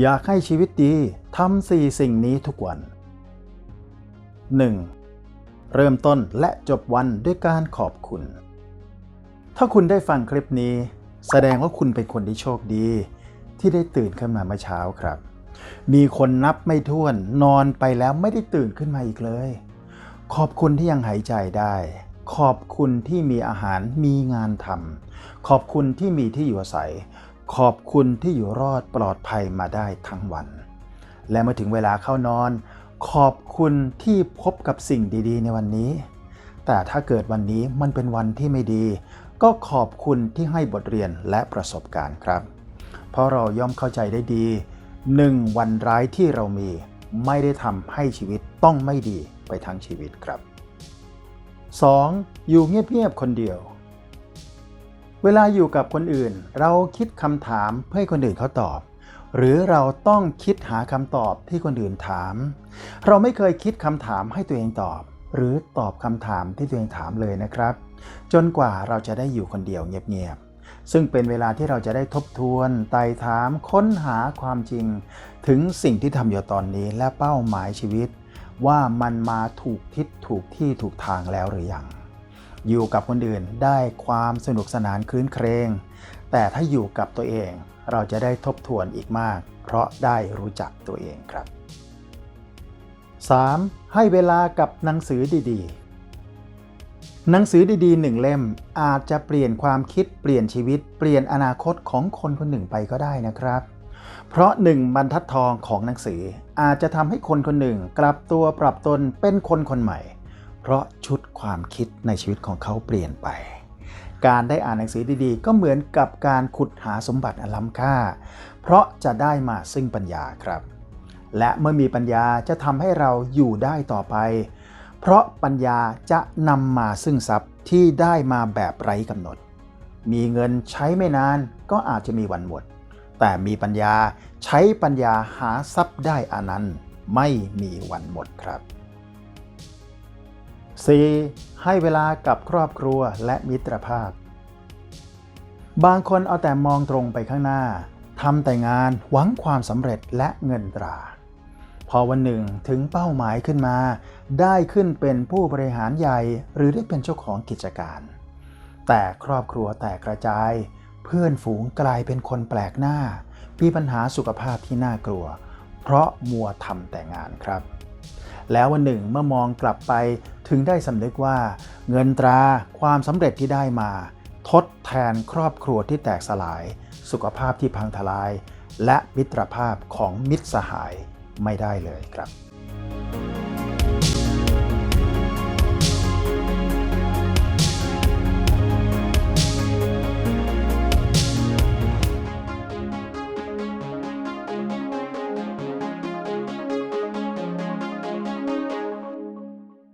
อยากให้ชีวิตดีทำสี่สิ่งนี้ทุกวัน 1. เริ่มต้นและจบวันด้วยการขอบคุณ ถ้าคุณได้ฟังคลิปนี้ แสดงว่าคุณเป็นคนที่โชคดี ที่ได้ตื่นขึ้นมาเมื่อเช้าครับ มีคนนับไม่ถ้วนนอนไปแล้วไม่ได้ตื่นขึ้นมาอีกเลย ขอบคุณที่ยังหายใจได้ ขอบคุณที่มีอาหารมีงานทำขอบคุณที่มีที่อยู่อาศัย ขอบคุณที่อยู่รอดปลอดภัยมาได้ทั้งวัน และเมื่อถึงเวลาเข้านอน ขอบคุณที่พบกับสิ่งดีๆ ในวันนี้ แต่ถ้าเกิดวันนี้มันเป็นวันที่ไม่ดี ก็ขอบคุณที่ให้บทเรียนและประสบการณ์ครับ เพราะเราย่อมเข้าใจได้ดีหนึ่งวันร้ายที่เรามีไม่ได้ทำให้ชีวิตต้องไม่ดีไปทั้งชีวิตครับ 2. อยู่เงียบๆคนเดียว เวลาอยู่กับคนอื่น เราคิดคำถามเพื่อให้คนอื่นเขาตอบ หรือเราต้องคิดหาคำตอบที่คนอื่นถาม เราไม่เคยคิดคำถามให้ตัวเองตอบ หรือตอบคำถามที่ตัวเองถามเลยนะครับ จนกว่าเราจะได้อยู่คนเดียวเงียบๆซึ่งเป็นเวลาที่เราจะได้ทบทวนไต่ถามค้นหาความจริง ถึงสิ่งที่ทำอยู่ตอนนี้และเป้าหมายชีวิต ว่ามันมาถูกทิศถูกที่ถูกทางแล้วหรือยัง อยู่กับคนอื่นได้ความสนุกสนานคลื้นเครงแต่ถ้าอยู่กับตัวเองเราจะได้ทบทวนอีกมาก เพราะได้รู้จักตัวเองครับ 3. ให้เวลากับหนังสือดีๆ หนังสือดีๆหนึ่งเล่มอาจจะเปลี่ยนความคิดเปลี่ยนชีวิต เปลี่ยนอนาคตของคนคนหนึ่งไปก็ได้นะครับ เพราะหนึ่งบรรทัดทองของหนังสืออาจจะทำให้คนคนหนึ่งกลับตัวปรับตนเป็นคนคนใหม่ เพราะชุดความคิดในชีวิตของเขาเปลี่ยนไป การได้อ่านหนังสือดีๆ ก็เหมือนกับการขุดหาสมบัติอันล้ำค่า เพราะจะได้มาซึ่งปัญญาครับ และเมื่อมีปัญญาจะทำให้เราอยู่ได้ต่อไป เพราะปัญญาจะนำมาซึ่งทรัพย์ที่ได้มาแบบไร้กำหนด มีเงินใช้ไม่นานก็อาจจะมีวันหมด แต่มีปัญญาใช้ปัญญาหาทรัพย์ได้อานันต์ไม่มีวันหมดครับ 4. ให้เวลากับครอบครัวและมิตรภาพ บางคนเอาแต่มองตรงไปข้างหน้าทำแต่งานหวังความสำเร็จและเงินตรา พอวันหนึ่งถึงเป้าหมายขึ้นมา ได้ขึ้นเป็นผู้บริหารใหญ่หรือได้เป็นเจ้าของกิจการ แต่ครอบครัวแตกกระจาย เพื่อนฝูงกลายเป็นคนแปลกหน้ามีปัญหาสุขภาพที่น่ากลัว เพราะมัวทำแต่งานครับ แล้ววันหนึ่งเมื่อมองกลับไป ถึงได้สำนึกว่า เงินตราความสำเร็จที่ได้มา ทดแทนครอบครัวที่แตกสลาย สุขภาพที่พังทลาย และมิตรภาพของมิตรสหายไม่ได้เลยครับ